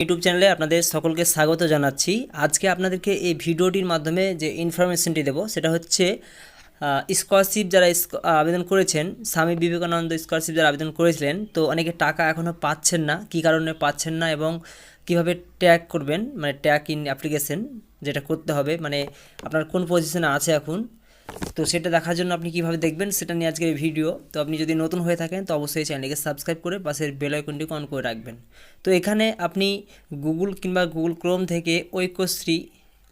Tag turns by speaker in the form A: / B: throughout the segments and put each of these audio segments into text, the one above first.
A: YouTube চ্যানেলে আপনাদের সকলকে স্বাগত জানাচ্ছি। আজকে আপনাদেরকে এই ভিডিওটির মাধ্যমে যে ইনফরমেশনটি দেব, সেটা হচ্ছে স্কলারশিপ যারা আবেদন করেছেন, স্বামী বিবেকানন্দ স্কলারশিপ যারা আবেদন করেছিলেন, তো অনেকে টাকা এখনও পাচ্ছেন না, কী কারণে পাচ্ছেন না এবং কীভাবে ট্যাগ করবেন মানে ট্যাগ ইন অ্যাপ্লিকেশন যেটা করতে হবে মানে আপনার কোন পজিশনে আছে এখন তো সেটা দেখার জন্য আপনি কীভাবে দেখবেন সেটা নিয়ে আজকের ভিডিও। তো আপনি যদি নতুন হয়ে থাকেন, তো অবশ্যই চ্যানেলটিকে সাবস্ক্রাইব করে পাশের বেল আইকনটিকে অন করে রাখবেন। তো এখানে আপনি গুগল কিংবা গুগল ক্রোম থেকে ঐক্যশ্রী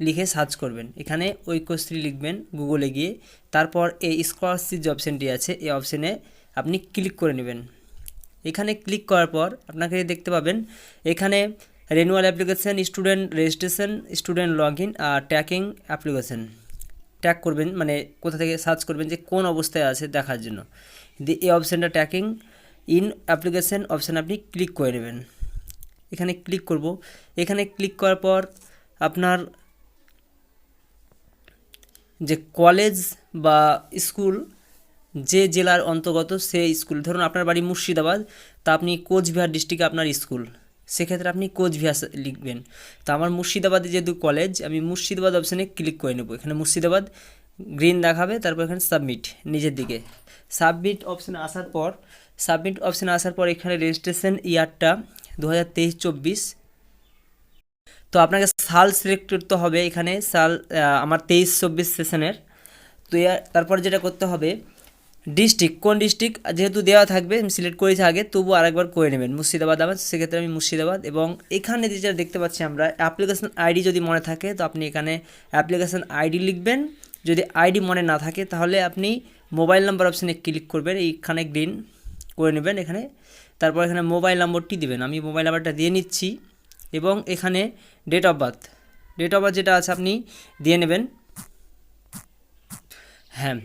A: লিখে সার্চ করবেন। এখানে ঐক্যশ্রী লিখবেন গুগলে গিয়ে। তারপর এই স্কলারশিপ যে অপশানটি আছে, এই অপশানে আপনি ক্লিক করে নেবেন। এখানে ক্লিক করার পর আপনাকে দেখতে পাবেন, এখানে renewal application, student registration, student log in R tracking application. Tag করবেন মানে কোথা থেকে সার্চ করবেন যে কোন অবস্থায় আছে দেখার জন্য। দিয়ে এই অপশানটা ট্র্যাকিং ইন অ্যাপ্লিকেশান অপশান আপনি ক্লিক করে নেবেন। এখানে ক্লিক করব। এখানে ক্লিক করার পর আপনার যে কলেজ বা স্কুল যে জেলার অন্তর্গত সেই স্কুল ধরুন আপনার বাড়ি মুর্শিদাবাদ, তা আপনি কোচবিহার ডিস্ট্রিক্টে আপনার স্কুল সেক্ষেত্রে আপনি কোচবিহার লিখবেন। তা আমার মুর্শিদাবাদে যেহেতু কলেজ আমি মুর্শিদাবাদ অপশানে ক্লিক করে নেব। এখানে মুর্শিদাবাদ গ্রিন দেখাবে, তারপর এখানে সাবমিট নিজের দিকে। সাবমিট অপশানে আসার পর সাবমিট অপশানে আসার পর এখানে রেজিস্ট্রেশন ইয়ারটা দু হাজার তেইশ চব্বিশ তো আপনাকে সাল সিলেক্ট করতে হবে এখানে, সাল আমার তেইশ চব্বিশ সেশনের তো তারপর যেটা করতে হবে ডিস্ট্রিক্ট কোন ডিস্ট্রিক্ট যেহেতু দেওয়া থাকবে, আমি সিলেক্ট করেছি আগে তবু আরেকবার করে নেবেন। মুর্শিদাবাদ আবার, সেক্ষেত্রে আমি মুর্শিদাবাদ এবং এখানে যেটা দেখতে পাচ্ছি আমরা অ্যাপ্লিকেশন আইডি যদি মনে থাকে, তো আপনি এখানে অ্যাপ্লিকেশন আইডি লিখবেন। যদি আইডি মনে না থাকে, তাহলে আপনি মোবাইল নাম্বার অপশানে ক্লিক করবেন, এইখানে গ্রিন করে নেবেন এখানে। তারপর এখানে মোবাইল নম্বরটি দেবেন। আমি মোবাইল নাম্বারটা দিয়ে নিচ্ছি এবং এখানে date of birth date of birth যেটা আছে আপনি দিয়ে নেবেন। হ্যাঁ।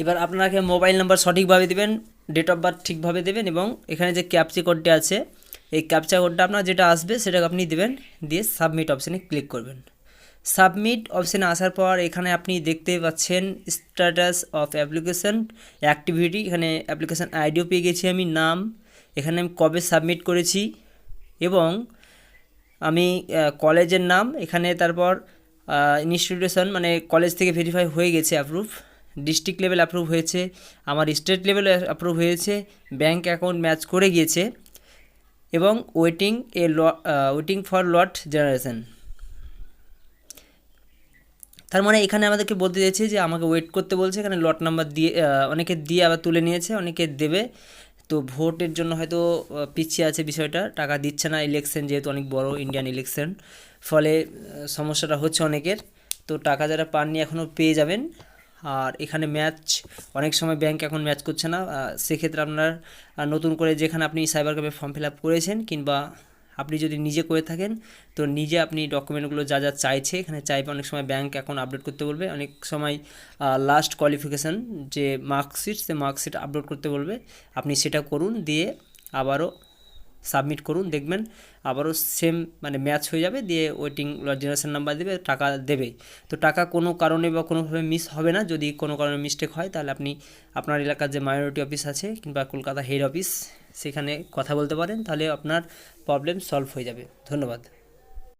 A: এবার আপনাকে মোবাইল নাম্বার সঠিকভাবে দেবেন ডেট অফ বার্থ ঠিকভাবে দেবেন এবং এখানে যে ক্যাপচি কোডটি আছে, এই ক্যাপচা কোডটা আপনার যেটা আসবে সেটা আপনি দেবেন, দিয়ে সাবমিট অপশানে ক্লিক করবেন। সাবমিট অপশানে আসার পর এখানে আপনি দেখতে পাচ্ছেন স্ট্যাটাস অফ অ্যাপ্লিকেশন অ্যাক্টিভিটি এখানে অ্যাপ্লিকেশান আইডিও পেয়ে গেছি আমি, নাম, এখানে আমি কবে সাবমিট করেছি এবং আমি কলেজের নাম, এখানে তারপর ইনস্টিটিউশন মানে কলেজ থেকে ভেরিফাই হয়ে গেছে অ্যাপ্রুভ ডিস্ট্রিক্ট লেভেল অ্যাপ্রুভ হয়েছে, আমার স্টেট লেভেল অ্যাপ্রুভ হয়েছে ব্যাংক অ্যাকাউন্ট ম্যাচ করে গিয়েছে এবং ওয়েটিং এ ল ওয়েটিং ফর লট জেনারেশন তার মানে এখানে আমাদেরকে বলতে চাইছে যে আমাকে ওয়েট করতে বলছে, এখানে লট নাম্বার দিয়ে অনেকে দিয়ে আবার তুলে নিয়েছে, অনেকে দেবে। তো ভোটের জন্য হয়তো পিছিয়ে আছে বিষয়টা, টাকা দিচ্ছে না ইলেকশন যেহেতু অনেক বড় ইন্ডিয়ান ইলেকশন ফলে সমস্যাটা হচ্ছে অনেকের। তো টাকা যারা পাননি এখনও পেয়ে যাবেন। আর এখানে ম্যাচ অনেক সময় ব্যাংক এখন ম্যাচ করছে না সেক্ষেত্রে আপনার নতুন করে যেখানে আপনি cyber cafe form fill up করেছেন কিংবা আপনি যদি নিজে করে থাকেন, তো নিজে আপনি ডকুমেন্টগুলো যা যা চাইছে, এখানে চাইবে অনেক সময় ব্যাংক এখন আপডেট করতে বলবে। অনেক সময় লাস্ট কোয়ালিফিকেশান যে মার্কশিট সে মার্কশিট আপলোড করতে বলবে। আপনি সেটা করুন, দিয়ে আবারও সাবমিট করুন, দেখবেন আবারও সেম মানে ম্যাচ হয়ে যাবে, দিয়ে ওয়েটিং জেনারেশন নাম্বার দেবে, টাকা দেবে। তো টাকা কোনো কারণে বা কোনোভাবে মিস হবে না, যদি কোনো কারণে মিস্টেক হয়, তাহলে আপনি আপনার এলাকার যে মাইনরিটি অফিস আছে কিংবা কলকাতা হেড অফিস সেখানে কথা বলতে পারেন, তাহলে আপনার প্রবলেম সলভ হয়ে যাবে। ধন্যবাদ।